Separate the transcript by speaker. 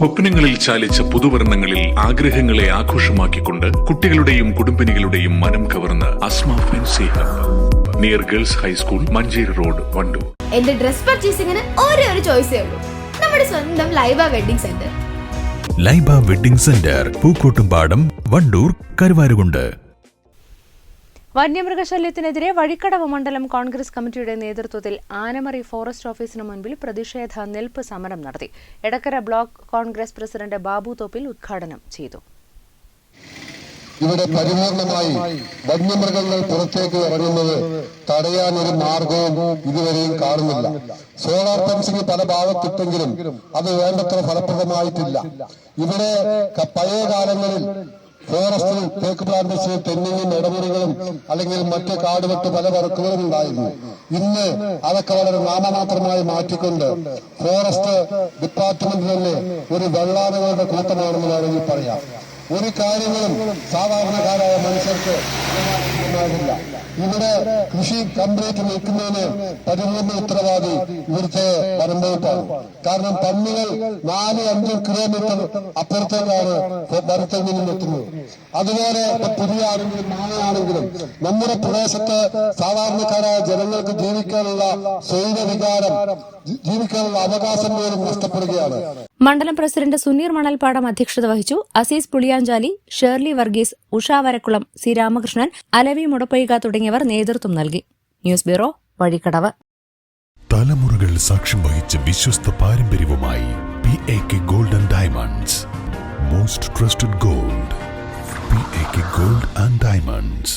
Speaker 1: സ്വപ്നങ്ങളിൽ ചാലിച്ച പുതുവർണങ്ങളിൽ ആഗ്രഹങ്ങളെ ആഘോഷമാക്കിക്കൊണ്ട് കുട്ടികളുടെയും കുടുംബിനികളുടെയും മനം കവർന്ന് Asma fancy hub. Near girls high school Manjeri road Wandoor.
Speaker 2: എന്റെ ഡ്രസ് പർച്ചേസിംഗിന് ഒരേ ഒരു ചോയ്സേ ഉള്ളൂ. നമ്മുടെ സ്വന്തം Laiba wedding centre.
Speaker 3: Laiba wedding centre Pookkottumpadam Wandoor Karuvarakundu.
Speaker 4: വന്യമൃഗശല്യത്തിനെതിരെ Vazhikkadavu മണ്ഡലം കോൺഗ്രസ് കമ്മിറ്റിയുടെ നേതൃത്വത്തിൽ ആനമറി ഫോറസ്റ്റ് ഓഫീസിന് മുൻപിൽ പ്രതിഷേധ നിൽപ്പ് സമരം നടത്തി. എടക്കര ബ്ലോക്ക് കോൺഗ്രസ് പ്രസിഡന്റ് ബാബു തോപ്പിൽ ഉദ്ഘാടനം ചെയ്തു.
Speaker 5: ഇവിടെ പരിപൂർണമായി വന്യമൃഗങ്ങൾ പുറത്തേക്ക് ഇറങ്ങുന്നത് തടയാൻ ഒരു മാർഗവും ഇതുവരെയും കാണുന്നില്ല. സോളാർ ഫെൻസിംഗ് പല ഭാഗത്തിട്ടെങ്കിലും അത് വേണ്ടത്ര ഫലപ്രദമായിട്ടില്ല. ഇവിടെ പഴയ കാലങ്ങളിൽ ഫോറസ്റ്റിൽ തേക്ക് പ്ലാന്റേഷനിൽ തെന്നിങ്ങും ഇടമുറികളും അല്ലെങ്കിൽ മറ്റ് കാടുവെട്ട് പല വർക്കുകളും ഉണ്ടായിരുന്നു. ഇന്ന് അതൊക്കെ വളരെ നാമമാത്രമായി മാറ്റിക്കൊണ്ട് ഫോറസ്റ്റ് ഡിപ്പാർട്ട്മെന്റ് തന്നെ ഒരു വെള്ളാനകളുടെ കൂട്ടമാണെന്ന് വേണമെങ്കിൽ പറയാം. ഒരു കാര്യങ്ങളും സാധാരണക്കാരായ മനുഷ്യർക്ക് ഉണ്ടാകില്ല. ഇവിടെ കൃഷി കംപ്ലീറ്റ് നിൽക്കുന്നതിന് പരിപൂർണ ഉത്തരവാദി ഇവിടുത്തെ വനംവകുപ്പാണ്. കാരണം പന്നികൾ നാല് അഞ്ച് കിലോമീറ്റർ അപ്പുറത്തേക്കാണ് വനത്തിൽ നിന്നും എത്തുന്നത്. അതുപോലെ പുതിയ ആണെങ്കിലും മാനയാണെങ്കിലും നമ്മുടെ പ്രദേശത്ത് സാധാരണക്കാരായ ജനങ്ങൾക്ക് ജീവിക്കാനുള്ള സ്വൈര വികാരം ജീവിക്കാനുള്ള അവകാശം പോലും നഷ്ടപ്പെടുകയാണ്.
Speaker 4: മണ്ഡലം പ്രസിഡന്റ് സുനീർ മണൽപ്പാടം അധ്യക്ഷത വഹിച്ചു അസീസ് പുളിയാഞ്ചാലി ഷേർലി വർഗീസ് ഉഷ വരക്കുളം സി രാമകൃഷ്ണൻ അലവി മുടപ്പയ്ക തുടങ്ങിയവർ നേതൃത്വം നൽകി. News bureau Vazhikkadavu.
Speaker 3: തലമുറകൾ സാക്ഷ്യം വഹിച്ച വിശ്വസ്ത പാരമ്പര്യവുമായി P A K golden diamonds most trusted gold P A K gold and diamonds